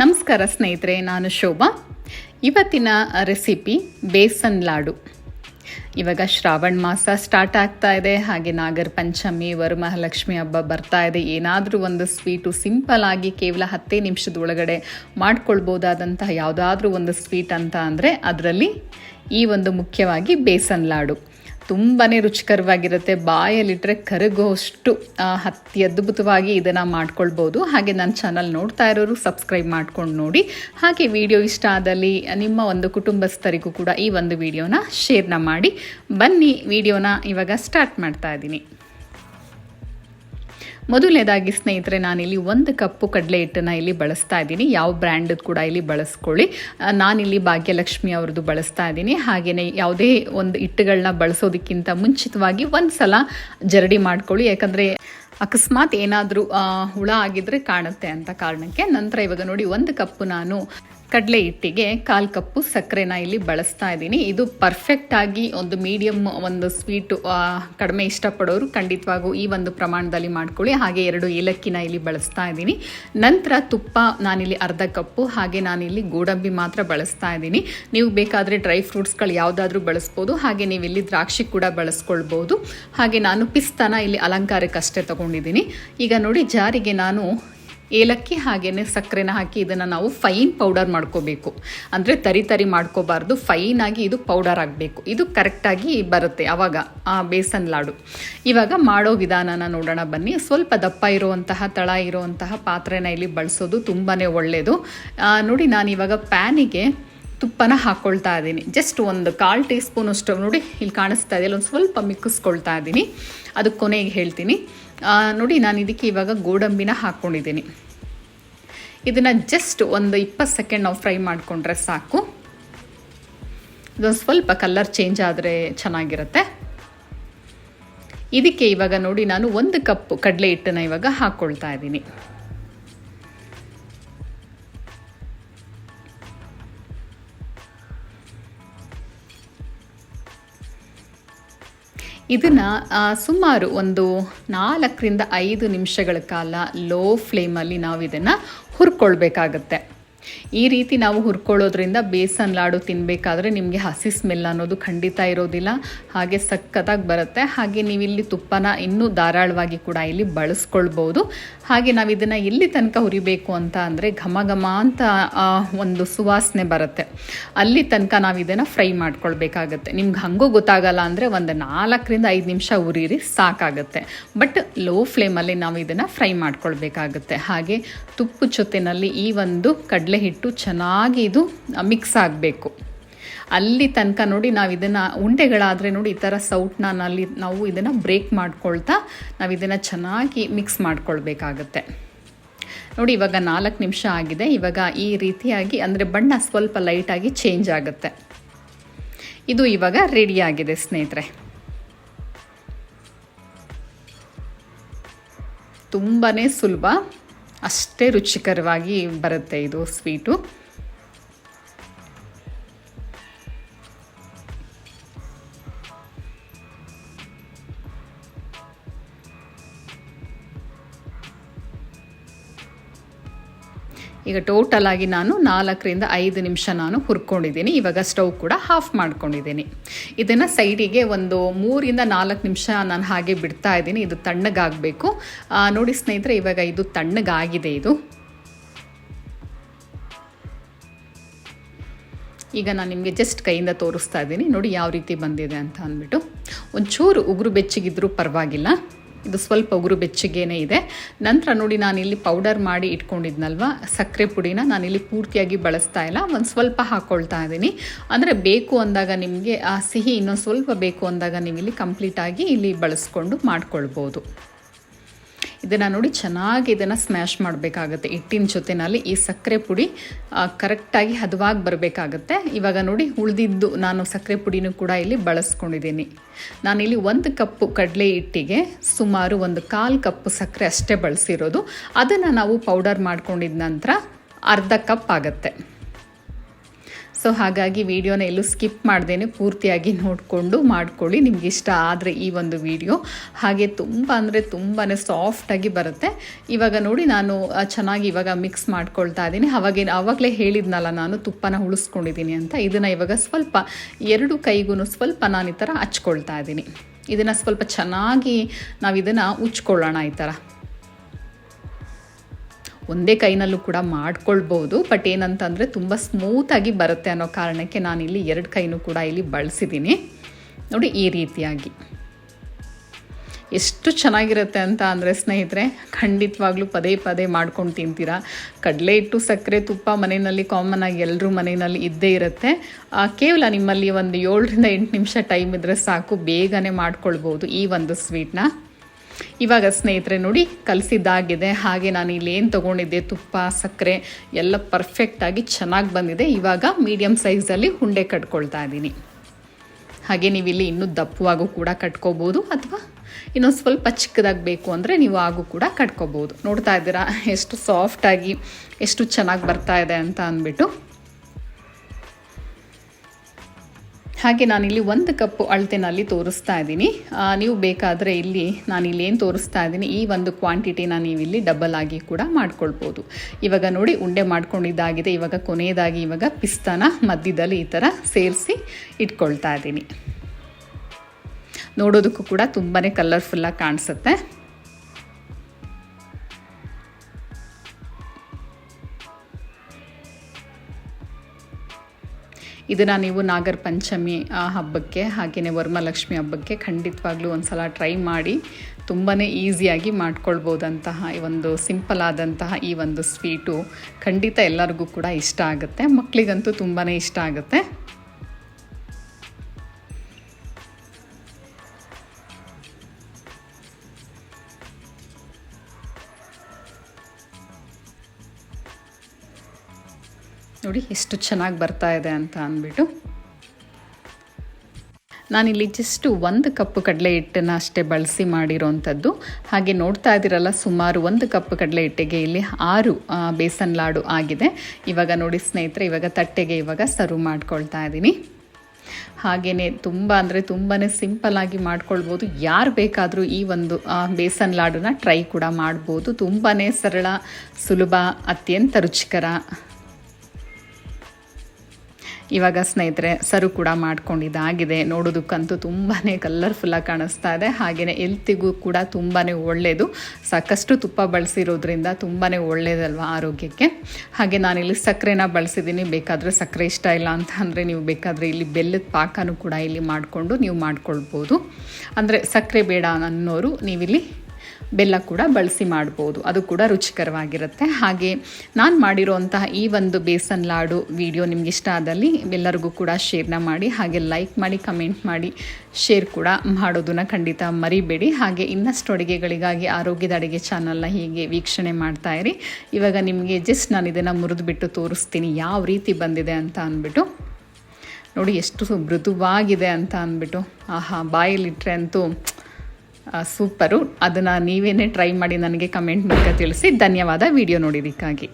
ನಮಸ್ಕಾರ ಸ್ನೇಹಿತರೆ, ನಾನು ಶೋಭಾ. ಇವತ್ತಿನ ರೆಸಿಪಿ ಬೇಸನ್ ಲಾಡು. ಇವಾಗ ಶ್ರಾವಣ ಮಾಸ ಸ್ಟಾರ್ಟ್ ಆಗ್ತಾ ಇದೆ, ಹಾಗೆ ನಾಗರ ಪಂಚಮಿ, ವರಮಹಾಲಕ್ಷ್ಮಿ ಹಬ್ಬ ಬರ್ತಾ ಇದೆ. ಏನಾದರೂ ಒಂದು ಸ್ವೀಟು ಸಿಂಪಲ್ ಆಗಿ ಕೇವಲ ಹತ್ತೇ ನಿಮಿಷದ ಒಳಗಡೆ ಮಾಡ್ಕೊಳ್ಬೋದಾದಂತಹ ಯಾವುದಾದ್ರೂ ಒಂದು ಸ್ವೀಟ್ ಅಂತ ಅಂದರೆ ಅದರಲ್ಲಿ ಈ ಒಂದು ಮುಖ್ಯವಾಗಿ ಬೇಸನ್ ಲಾಡು. ತುಂಬಾ ರುಚಿಕರವಾಗಿರುತ್ತೆ. ಬಾಯಲ್ಲಿಟ್ಟರೆ ಕರಗೋಷ್ಟು ಅತ್ಯದ್ಭುತವಾಗಿ ಇದನ್ನು ಮಾಡ್ಕೊಳ್ಬೋದು. ಹಾಗೆ ನನ್ನ ಚಾನಲ್ ನೋಡ್ತಾ ಇರೋರು ಸಬ್ಸ್ಕ್ರೈಬ್ ಮಾಡ್ಕೊಂಡು ನೋಡಿ. ಹಾಗೆ ವಿಡಿಯೋ ಇಷ್ಟ ಆದಲ್ಲಿ ನಿಮ್ಮ ಒಂದು ಕುಟುಂಬಸ್ಥರಿಗೂ ಕೂಡ ಈ ಒಂದು ವಿಡಿಯೋನ ಶೇರ್ನ ಮಾಡಿ. ಬನ್ನಿ ವಿಡಿಯೋನ ಇವಾಗ ಸ್ಟಾರ್ಟ್ ಮಾಡ್ತಾ ಇದ್ದೀನಿ. ಮೊದಲನೇದಾಗಿ ಸ್ನೇಹಿತರೆ, ನಾನಿಲ್ಲಿ ಒಂದು ಕಪ್ಪು ಕಡಲೆ ಹಿಟ್ಟನ್ನ ಇಲ್ಲಿ ಬಳಸ್ತಾ ಇದ್ದೀನಿ. ಯಾವ ಬ್ರ್ಯಾಂಡ್ ಕೂಡ ಇಲ್ಲಿ ಬಳಸ್ಕೊಳ್ಳಿ. ನಾನಿಲ್ಲಿ ಭಾಗ್ಯಲಕ್ಷ್ಮಿ ಅವ್ರದ್ದು ಬಳಸ್ತಾ ಇದ್ದೀನಿ. ಹಾಗೆಯೇ ಯಾವುದೇ ಒಂದು ಹಿಟ್ಟುಗಳನ್ನ ಬಳಸೋದಕ್ಕಿಂತ ಮುಂಚಿತವಾಗಿ ಒಂದು ಸಲ ಜರಡಿ ಮಾಡ್ಕೊಳ್ಳಿ. ಯಾಕಂದರೆ ಅಕಸ್ಮಾತ್ ಏನಾದರೂ ಹುಳ ಆಗಿದ್ರೆ ಕಾಣುತ್ತೆ ಅಂತ ಕಾರಣಕ್ಕೆ ನಂತರ ಇವಾಗ ನೋಡಿ ಒಂದು ಕಪ್ಪು ನಾನು ಕಡಲೆ ಹಿಟ್ಟಿಗೆ ಕಾಲು ಕಪ್ಪು ಸಕ್ಕರೆನ ಇಲ್ಲಿ ಬಳಸ್ತಾ ಇದ್ದೀನಿ. ಇದು ಪರ್ಫೆಕ್ಟಾಗಿ ಒಂದು ಮೀಡಿಯಮ್ ಒಂದು ಸ್ವೀಟು ಕಡಿಮೆ ಇಷ್ಟಪಡೋರು ಖಂಡಿತವಾಗೂ ಈ ಒಂದು ಪ್ರಮಾಣದಲ್ಲಿ ಮಾಡ್ಕೊಳ್ಳಿ. ಹಾಗೆ ಎರಡು ಏಲಕ್ಕಿನ ಇಲ್ಲಿ ಬಳಸ್ತಾ ಇದ್ದೀನಿ. ನಂತರ ತುಪ್ಪ ನಾನಿಲ್ಲಿ ಅರ್ಧ ಕಪ್ಪು, ಹಾಗೆ ನಾನಿಲ್ಲಿ ಗೋಡಂಬಿ ಮಾತ್ರ ಬಳಸ್ತಾ ಇದ್ದೀನಿ. ನೀವು ಬೇಕಾದರೆ ಡ್ರೈ ಫ್ರೂಟ್ಸ್ಗಳು ಯಾವುದಾದ್ರೂ ಬಳಸ್ಬೋದು. ಹಾಗೆ ನೀವು ಇಲ್ಲಿ ದ್ರಾಕ್ಷಿ ಕೂಡ ಬಳಸ್ಕೊಳ್ಬೋದು. ಹಾಗೆ ನಾನು ಪಿಸ್ತಾನ ಇಲ್ಲಿ ಅಲಂಕಾರಕ್ಕಷ್ಟೇ ತಗೊಂಡಿದ್ದೀನಿ. ಈಗ ನೋಡಿ ಜಾರಿಗೆ ನಾನು ಏಲಕ್ಕಿ ಹಾಗೆಯೇ ಸಕ್ಕರೆನ ಹಾಕಿ ಇದನ್ನು ನಾವು ಫೈನ್ ಪೌಡರ್ ಮಾಡ್ಕೋಬೇಕು. ಅಂದರೆ ತರಿ ತರಿ ಮಾಡ್ಕೋಬಾರ್ದು ಫೈನಾಗಿ ಇದು ಪೌಡರ್ ಆಗಬೇಕು. ಇದು ಕರೆಕ್ಟಾಗಿ ಬರುತ್ತೆ ಆವಾಗ ಆ ಬೇಸನ್ ಲಾಡು. ಇವಾಗ ಮಾಡೋ ವಿಧಾನನ ನೋಡೋಣ ಬನ್ನಿ. ಸ್ವಲ್ಪ ದಪ್ಪ ಇರುವಂತಹ, ತಳ ಇರುವಂತಹ ಪಾತ್ರೆನ ಇಲ್ಲಿ ಬಳಸೋದು ತುಂಬಾ ಒಳ್ಳೆಯದು ನೋಡಿ ನಾನು ಇವಾಗ ಪ್ಯಾನಿಗೆ ತುಪ್ಪನ ಹಾಕ್ಕೊಳ್ತಾ ಇದ್ದೀನಿ. ಜಸ್ಟ್ ಒಂದು ಕಾಲು ಟೀ ಸ್ಪೂನ್ ಅಷ್ಟು ನೋಡಿ ಇಲ್ಲಿ ಕಾಣಿಸ್ತಾ ಇದೆಯಲ್ಲ ಒಂದು ಸ್ವಲ್ಪ ಮಿಕ್ಕಿಸ್ಕೊಳ್ತಾ ಇದ್ದೀನಿ. ಅದು ಕೊನೆಗೆ ಹೇಳ್ತೀನಿ. ನೋಡಿ, ನಾನು ಇದಕ್ಕೆ ಇವಾಗ ಗೋಡಂಬಿನ ಹಾಕ್ಕೊಂಡಿದ್ದೀನಿ ಇದನ್ನು ಜಸ್ಟ್ ಒಂದು ಇಪ್ಪತ್ತು ಸೆಕೆಂಡ್ ನಾವು ಫ್ರೈ ಮಾಡಿಕೊಂಡ್ರೆ ಸಾಕು. ಇದೊಂದು ಸ್ವಲ್ಪ ಕಲ್ಲರ್ ಚೇಂಜ್ ಆದರೆ ಚೆನ್ನಾಗಿರುತ್ತೆ. ಇದಕ್ಕೆ ಇವಾಗ ನೋಡಿ, ನಾನು ಒಂದು ಕಪ್ ಕಡಲೆ ಹಿಟ್ಟನ್ನು ಇವಾಗ ಹಾಕ್ಕೊಳ್ತಾ ಇದ್ದೀನಿ. ಇದನ್ನು ಸುಮಾರು ಒಂದು ನಾಲ್ಕರಿಂದ ಐದು ನಿಮಿಷಗಳ ಕಾಲ ಲೋ ಫ್ಲೇಮಲ್ಲಿ ನಾವು ಇದನ್ನು ಹುರ್ಕೊಳ್ಬೇಕಾಗತ್ತೆ. ಈ ರೀತಿ ನಾವು ಹುರ್ಕೊಳ್ಳೋದ್ರಿಂದ ಬೇಸನ್ ಲಾಡು ತಿನ್ನಬೇಕಾದ್ರೆ ನಿಮಗೆ ಹಸಿ ಸ್ಮೆಲ್ ಅನ್ನೋದು ಖಂಡಿತ ಇರೋದಿಲ್ಲ. ಹಾಗೆ ಸಖತ್ತಾಗಿ ಬರುತ್ತೆ. ಹಾಗೆ ನೀವಿಲ್ಲಿ ತುಪ್ಪನ ಇನ್ನೂ ಧಾರಾಳವಾಗಿ ಕೂಡ ಇಲ್ಲಿ ಬಳಸ್ಕೊಳ್ಬೋದು. ಹಾಗೆ ನಾವು ಇದನ್ನು ಎಲ್ಲಿ ತನಕ ಹುರಿಬೇಕು ಅಂತ ಅಂದರೆ ಘಮ ಘಮ ಅಂತ ಒಂದು ಸುವಾಸನೆ ಬರುತ್ತೆ. ಅಲ್ಲಿ ತನಕ ನಾವು ಇದನ್ನು ಫ್ರೈ ಮಾಡ್ಕೊಳ್ಬೇಕಾಗತ್ತೆ. ನಿಮ್ಗೆ ಹಂಗೂ ಗೊತ್ತಾಗಲ್ಲ ಅಂದರೆ ಒಂದು ನಾಲ್ಕರಿಂದ ಐದು ನಿಮಿಷ ಉರಿರಿ ಸಾಕಾಗುತ್ತೆ. ಬಟ್ ಲೋ ಫ್ಲೇಮಲ್ಲಿ ನಾವು ಇದನ್ನು ಫ್ರೈ ಮಾಡ್ಕೊಳ್ಬೇಕಾಗತ್ತೆ. ಹಾಗೆ ತುಪ್ಪು ಜೊತೆನಲ್ಲಿ ಈ ಒಂದು ಕಡಲೆ ಹಿಟ್ಟು ಚೆನ್ನಾಗಿ ಇದು ಮಿಕ್ಸ್ ಆಗಬೇಕು. ಅಲ್ಲಿ ತನಕ ನೋಡಿ ನಾವು ಇದನ್ನು ಉಂಡೆಗಳಾದರೆ ನೋಡಿ ಈ ಥರ ಸೌಟ್ನಲ್ಲಿ ನಾವು ಇದನ್ನು ಬ್ರೇಕ್ ಮಾಡ್ಕೊಳ್ತಾ ನಾವು ಇದನ್ನು ಚೆನ್ನಾಗಿ ಮಿಕ್ಸ್ ಮಾಡ್ಕೊಳ್ಬೇಕಾಗತ್ತೆ. ನೋಡಿ ಇವಾಗ ನಾಲ್ಕು ನಿಮಿಷ ಆಗಿದೆ. ಇವಾಗ ಈ ರೀತಿಯಾಗಿ ಅಂದರೆ ಬಣ್ಣ ಸ್ವಲ್ಪ ಲೈಟಾಗಿ ಚೇಂಜ್ ಆಗುತ್ತೆ. ಇದು ಇವಾಗ ರೆಡಿಯಾಗಿದೆ ಸ್ನೇಹಿತರೆ. ತುಂಬಾ ಸುಲಭ. ಅಷ್ಟೇ ರುಚಿಕರವಾಗಿ ಬರುತ್ತೆ ಇದು ಸ್ವೀಟು. ಈಗ ಟೋಟಲ್ ಆಗಿ ನಾನು ನಾಲ್ಕರಿಂದ ಐದು ನಿಮಿಷ ನಾನು ಹುರ್ಕೊಂಡಿದ್ದೀನಿ. ಇವಾಗ ಸ್ಟವ್ ಕೂಡ ಹಾಫ್ ಮಾಡ್ಕೊಂಡಿದ್ದೀನಿ. ಇದನ್ನು ಸೈಡಿಗೆ ಒಂದು ಮೂರಿಂದ ನಾಲ್ಕು ನಿಮಿಷ ನಾನು ಹಾಗೆ ಬಿಡ್ತಾ ಇದ್ದೀನಿ. ಇದು ತಣ್ಣಗಾಗಬೇಕು. ನೋಡಿ ಸ್ನೇಹಿತರೆ, ಇವಾಗ ಇದು ತಣ್ಣಗಾಗಿದೆ ಇದು. ಈಗ ನಾನು ನಿಮಗೆ ಜಸ್ಟ್ ಕೈಯಿಂದ ತೋರಿಸ್ತಾ ಇದ್ದೀನಿ. ನೋಡಿ ಯಾವ ರೀತಿ ಬಂದಿದೆ ಅಂತ ಅಂದ್ಬಿಟ್ಟು. ಒಂಚೂರು ಉಗುರು ಬೆಚ್ಚಗಿದ್ರೂ ಪರವಾಗಿಲ್ಲ. ಇದು ಸ್ವಲ್ಪ ಉಗುರು ಬೆಚ್ಚಗೇನೆ ಇದೆ. ನಂತರ ನೋಡಿ ನಾನು ಇಲ್ಲಿ ಪೌಡರ್ ಮಾಡಿ ಇಟ್ಕೊಂಡಿದ್ನಲ್ವ? ಸಕ್ಕರೆ ಪುಡಿನ ನಾನಿಲ್ಲಿ ಪೂರ್ತಿಯಾಗಿ ಬಳಸ್ತಾ ಇಲ್ಲ. ಒಂದು ಸ್ವಲ್ಪ ಹಾಕ್ಕೊಳ್ತಾ ಇದ್ದೀನಿ. ಅಂದರೆ ಬೇಕು ಅಂದಾಗ ನಿಮಗೆ, ಆ ಸಿಹಿ ಇನ್ನೊಂದು ಸ್ವಲ್ಪ ಬೇಕು ಅಂದಾಗ ನೀವು ಇಲ್ಲಿ ಕಂಪ್ಲೀಟಾಗಿ ಇಲ್ಲಿ ಬಳಸ್ಕೊಂಡು ಮಾಡ್ಕೊಳ್ಬೋದು. ಇದನ್ನು ನೋಡಿ ಚೆನ್ನಾಗಿ ಇದನ್ನು ಸ್ಮ್ಯಾಶ್ ಮಾಡಬೇಕಾಗತ್ತೆ. ಹಿಟ್ಟಿನ ಜೊತೆನಲ್ಲಿ ಈ ಸಕ್ಕರೆ ಪುಡಿ ಕರೆಕ್ಟಾಗಿ ಹದವಾಗಿ ಬರಬೇಕಾಗತ್ತೆ. ಇವಾಗ ನೋಡಿ ಉಳಿದಿದ್ದು ನಾನು ಸಕ್ಕರೆ ಪುಡಿನೂ ಕೂಡ ಇಲ್ಲಿ ಬಳಸ್ಕೊಂಡಿದ್ದೀನಿ. ನಾನಿಲ್ಲಿ ಒಂದು ಕಪ್ಪು ಕಡಲೆ ಹಿಟ್ಟಿಗೆ ಸುಮಾರು ಒಂದು ಕಾಲು ಕಪ್ಪು ಸಕ್ಕರೆ ಅಷ್ಟೇ ಬಳಸಿರೋದು. ಅದನ್ನು ನಾವು ಪೌಡರ್ ಮಾಡ್ಕೊಂಡಿದ ನಂತರ ಅರ್ಧ ಕಪ್ ಆಗುತ್ತೆ. ಸೊ ಹಾಗಾಗಿ ವಿಡಿಯೋನ ಎಲ್ಲೂ ಸ್ಕಿಪ್ ಮಾಡ್ದೇನೆ, ಪೂರ್ತಿಯಾಗಿ ನೋಡಿಕೊಂಡು ಮಾಡ್ಕೊಳ್ಳಿ. ನಿಮ್ಗೆ ಇಷ್ಟ ಆದರೆ ಈ ಒಂದು ವಿಡಿಯೋ. ಹಾಗೆ ತುಂಬ ಅಂದರೆ ತುಂಬಾ ಸಾಫ್ಟಾಗಿ ಬರುತ್ತೆ. ಇವಾಗ ನೋಡಿ ನಾನು ಚೆನ್ನಾಗಿ ಇವಾಗ ಮಿಕ್ಸ್ ಮಾಡ್ಕೊಳ್ತಾ ಇದ್ದೀನಿ. ಅವಾಗೇನು ಆವಾಗಲೇ ಹೇಳಿದ್ನಲ್ಲ ನಾನು, ತುಪ್ಪನ ಉಳಿಸ್ಕೊಂಡಿದ್ದೀನಿ ಅಂತ. ಇದನ್ನು ಇವಾಗ ಸ್ವಲ್ಪ, ಎರಡು ಕೈಗೂ ಸ್ವಲ್ಪ ನಾನು ಈ ಥರ ಹಚ್ಕೊಳ್ತಾ ಇದ್ದೀನಿ. ಇದನ್ನು ಸ್ವಲ್ಪ ಚೆನ್ನಾಗಿ ನಾವು ಇದನ್ನು ಉಚ್ಕೊಳ್ಳೋಣ ಈ ಥರ ಒಂದೇ ಕೈನಲ್ಲೂ ಕೂಡ ಮಾಡ್ಕೊಳ್ಬೋದು. ಬಟ್ ಏನಂತಂದರೆ ತುಂಬ ಸ್ಮೂತಾಗಿ ಬರುತ್ತೆ ಅನ್ನೋ ಕಾರಣಕ್ಕೆ ನಾನಿಲ್ಲಿ ಎರಡು ಕೈನೂ ಕೂಡ ಇಲ್ಲಿ ಬಳಸಿದ್ದೀನಿ ನೋಡಿ ಈ ರೀತಿಯಾಗಿ. ಎಷ್ಟು ಚೆನ್ನಾಗಿರುತ್ತೆ ಅಂತ ಅಂದರೆ ಸ್ನೇಹಿತರೆ, ಖಂಡಿತವಾಗ್ಲೂ ಪದೇ ಪದೇ ಮಾಡ್ಕೊಂಡು ತಿಂತೀರಾ. ಕಡಲೆ ಹಿಟ್ಟು, ಸಕ್ಕರೆ, ತುಪ್ಪ ಮನೆಯಲ್ಲಿ ಕಾಮನ್ ಆಗಿ ಎಲ್ಲರೂ ಮನೆಯಲ್ಲಿ ಇದ್ದೇ ಇರುತ್ತೆ. ಕೇವಲ ನಿಮ್ಮಲ್ಲಿ ಒಂದು ಏಳರಿಂದ ಎಂಟು ನಿಮಿಷ ಟೈಮ್ ಇದ್ದರೆ ಸಾಕು, ಬೇಗನೆ ಮಾಡ್ಕೊಳ್ಬೋದು ಈ ಒಂದು ಸ್ವೀಟ್ನ ಇವಾಗ ಸ್ನೇಹಿತರೆ ನೋಡಿ, ಕಲಸಿದ್ದಾಗಿದೆ. ಹಾಗೆ ನಾನು ಇಲ್ಲಿ ಏನು ತೊಗೊಂಡಿದ್ದೆ? ತುಪ್ಪ, ಸಕ್ಕರೆ, ಎಲ್ಲ ಪರ್ಫೆಕ್ಟಾಗಿ ಚೆನ್ನಾಗಿ ಬಂದಿದೆ. ಇವಾಗ ಮೀಡಿಯಮ್ ಸೈಜಲ್ಲಿ ಹುಂಡೆ ಕಟ್ಕೊಳ್ತಾ ಇದ್ದೀನಿ. ಹಾಗೆ ನೀವು ಇಲ್ಲಿ ಇನ್ನೂ ದಪ್ಪವಾಗೂ ಕೂಡ ಕಟ್ಕೋಬೋದು, ಅಥವಾ ಇನ್ನೊಂದು ಸ್ವಲ್ಪ ಚಿಕ್ಕದಾಗಿ ಬೇಕು ಅಂದರೆ ನೀವು ಆಗೂ ಕೂಡ ಕಟ್ಕೋಬೋದು. ನೋಡ್ತಾ ಇದ್ದೀರಾ, ಎಷ್ಟು ಸಾಫ್ಟಾಗಿ ಎಷ್ಟು ಚೆನ್ನಾಗಿ ಬರ್ತಾ ಇದೆ ಅಂತ ಅಂದ್ಬಿಟ್ಟು. ಹಾಗೆ ನಾನಿಲ್ಲಿ ಒಂದು ಕಪ್ಪು ಅಳತೆನಲ್ಲಿ ತೋರಿಸ್ತಾ ಇದ್ದೀನಿ. ನೀವು ಬೇಕಾದರೆ ಇಲ್ಲಿ ನಾನು ಇಲ್ಲಿ ಏನು ತೋರಿಸ್ತಾ ಇದ್ದೀನಿ, ಈ ಒಂದು ಕ್ವಾಂಟಿಟಿನ ನೀವಿಲ್ಲಿ ಡಬಲ್ ಆಗಿ ಕೂಡ ಮಾಡ್ಕೊಳ್ಬೋದು. ಇವಾಗ ನೋಡಿ, ಉಂಡೆ ಮಾಡ್ಕೊಂಡಿದ್ದಾಗಿದೆ, ಇವಾಗ ಕೊನೆಯದಾಗಿ ಇವಾಗ ಪಿಸ್ತಾನ ಮಧ್ಯದಲ್ಲಿ ಈ ಥರ ಸೇರಿಸಿ ಇಟ್ಕೊಳ್ತಾ ಇದ್ದೀನಿ. ನೋಡೋದಕ್ಕೂ ಕೂಡ ತುಂಬಾ ಕಲರ್ಫುಲ್ಲಾಗಿ ಕಾಣಿಸುತ್ತೆ. ಇದನ್ನು ನೀವು ನಾಗರ ಪಂಚಮಿ ಆ, ಹಬ್ಬಕ್ಕೆ ಹಾಗೆಯೇ ವರಮಲಕ್ಷ್ಮಿ ಹಬ್ಬಕ್ಕೆ ಖಂಡಿತವಾಗ್ಲೂ ಒಂದು ಸಲ ಟ್ರೈ ಮಾಡಿ ತುಂಬಾ ಈಸಿಯಾಗಿ ಮಾಡ್ಕೊಳ್ಬೋದಂತಹ ಈ ಒಂದು ಸಿಂಪಲ್ ಆದಂತಹ ಈ ಒಂದು ಸ್ವೀಟು ಖಂಡಿತ ಎಲ್ಲರಿಗೂ ಕೂಡ ಇಷ್ಟ ಆಗುತ್ತೆ. ಮಕ್ಕಳಿಗಂತೂ ತುಂಬಾ ಇಷ್ಟ ಆಗುತ್ತೆ. ನೋಡಿ ಎಷ್ಟು ಚೆನ್ನಾಗಿ ಬರ್ತಾ ಇದೆ ಅಂತ ಅಂದ್ಬಿಟ್ಟು. ನಾನಿಲ್ಲಿ ಜಸ್ಟ್ ಒಂದು ಕಪ್ ಕಡಲೆ ಹಿಟ್ಟನ್ನು ಅಷ್ಟೇ ಬಳಸಿ ಮಾಡಿರೋವಂಥದ್ದು ಹಾಗೆ ನೋಡ್ತಾ ಇದ್ದೀರಲ್ಲ, ಸುಮಾರು ಒಂದು ಕಪ್ ಕಡಲೆ ಹಿಟ್ಟಿಗೆ ಇಲ್ಲಿ ಆರು ಬೇಸನ್ ಲಾಡು ಆಗಿದೆ. ಇವಾಗ ನೋಡಿ ಸ್ನೇಹಿತರೆ, ಇವಾಗ ತಟ್ಟೆಗೆ ಇವಾಗ ಸರ್ವ್ ಮಾಡ್ಕೊಳ್ತಾ ಇದ್ದೀನಿ. ಹಾಗೆಯೇ ತುಂಬ ಅಂದರೆ ತುಂಬಾ ಸಿಂಪಲ್ಲಾಗಿ ಮಾಡ್ಕೊಳ್ಬೋದು. ಯಾರು ಬೇಕಾದರೂ ಈ ಒಂದು ಬೇಸನ್ ಲಾಡನ್ನ ಟ್ರೈ ಕೂಡ ಮಾಡ್ಬೋದು. ತುಂಬಾ ಸರಳ, ಸುಲಭ, ಅತ್ಯಂತ ರುಚಿಕರ. ಇವಾಗ ಸ್ನೇಹಿತರೆ, ಸರು ಕೂಡ ಮಾಡ್ಕೊಂಡಿದ್ದಾಗಿದೆ. ನೋಡೋದಕ್ಕಂತೂ ತುಂಬಾ ಕಲರ್ಫುಲ್ಲಾಗಿ ಕಾಣಿಸ್ತಾ ಇದೆ. ಹಾಗೆಯೇ ಎಲ್ತಿಗೂ ಕೂಡ ತುಂಬಾ ಒಳ್ಳೆಯದು ಸಾಕಷ್ಟು ತುಪ್ಪ ಬಳಸಿರೋದ್ರಿಂದ ತುಂಬಾ ಒಳ್ಳೆಯದಲ್ವ ಆರೋಗ್ಯಕ್ಕೆ? ಹಾಗೆ ನಾನಿಲ್ಲಿ ಸಕ್ಕರೆನ ಬಳಸಿದ್ದೀನಿ. ಬೇಕಾದರೆ ಸಕ್ಕರೆ ಇಷ್ಟ ಇಲ್ಲ ಅಂತ ಅಂದರೆ ನೀವು ಬೇಕಾದರೆ ಇಲ್ಲಿ ಬೆಲ್ಲದ ಪಾಕನೂ ಕೂಡ ಇಲ್ಲಿ ಮಾಡಿಕೊಂಡು ನೀವು ಮಾಡ್ಕೊಳ್ಬೋದು. ಅಂದರೆ ಸಕ್ಕರೆ ಬೇಡ ಅನ್ನೋರು ನೀವಿಲ್ಲಿ ಬೆಲ್ಲ ಕೂಡ ಬಳಸಿ ಮಾಡ್ಬೋದು. ಅದು ಕೂಡ ರುಚಿಕರವಾಗಿರುತ್ತೆ. ಹಾಗೆ ನಾನು ಮಾಡಿರೋಂತಹ ಈ ಒಂದು ಬೇಸನ್ ಲಾಡು ವಿಡಿಯೋ ನಿಮ್ಗೆ ಇಷ್ಟ ಆದಲ್ಲಿ ಎಲ್ಲರಿಗೂ ಕೂಡ ಶೇರ್ನ ಮಾಡಿ, ಹಾಗೆ ಲೈಕ್ ಮಾಡಿ, ಕಮೆಂಟ್ ಮಾಡಿ, ಶೇರ್ ಕೂಡ ಮಾಡೋದನ್ನ ಖಂಡಿತ ಮರಿಬೇಡಿ. ಹಾಗೆ ಇನ್ನಷ್ಟು ಅಡುಗೆಗಳಿಗಾಗಿ ಆರೋಗ್ಯದ ಅಡುಗೆ ಚಾನಲ್ನ ಹೀಗೆ ವೀಕ್ಷಣೆ ಮಾಡ್ತಾ ಇರಿ. ಇವಾಗ ನಿಮಗೆ ಜಸ್ಟ್ ನಾನು ಇದನ್ನು ಮುರಿದುಬಿಟ್ಟು ತೋರಿಸ್ತೀನಿ. ಯಾವ ರೀತಿ ಬಂದಿದೆ ಅಂತ ಅಂದ್ಬಿಟ್ಟು. ನೋಡಿ ಎಷ್ಟು ಮೃದುವಾಗಿದೆ ಅಂತ ಅಂದ್ಬಿಟ್ಟು. ಆಹಾ ಬಾಯಲ್ಲಿಟ್ಟರೆ ಅಂತೂ ಸೂಪರು. ಅದನ್ನು ನೀವೇನೇ ಟ್ರೈ ಮಾಡಿ ನನಗೆ ಕಮೆಂಟ್ ಮೂಲಕ ತಿಳಿಸಿ. ಧನ್ಯವಾದ. ವಿಡಿಯೋ ನೋಡಿದ್ದಕ್ಕಾಗಿ.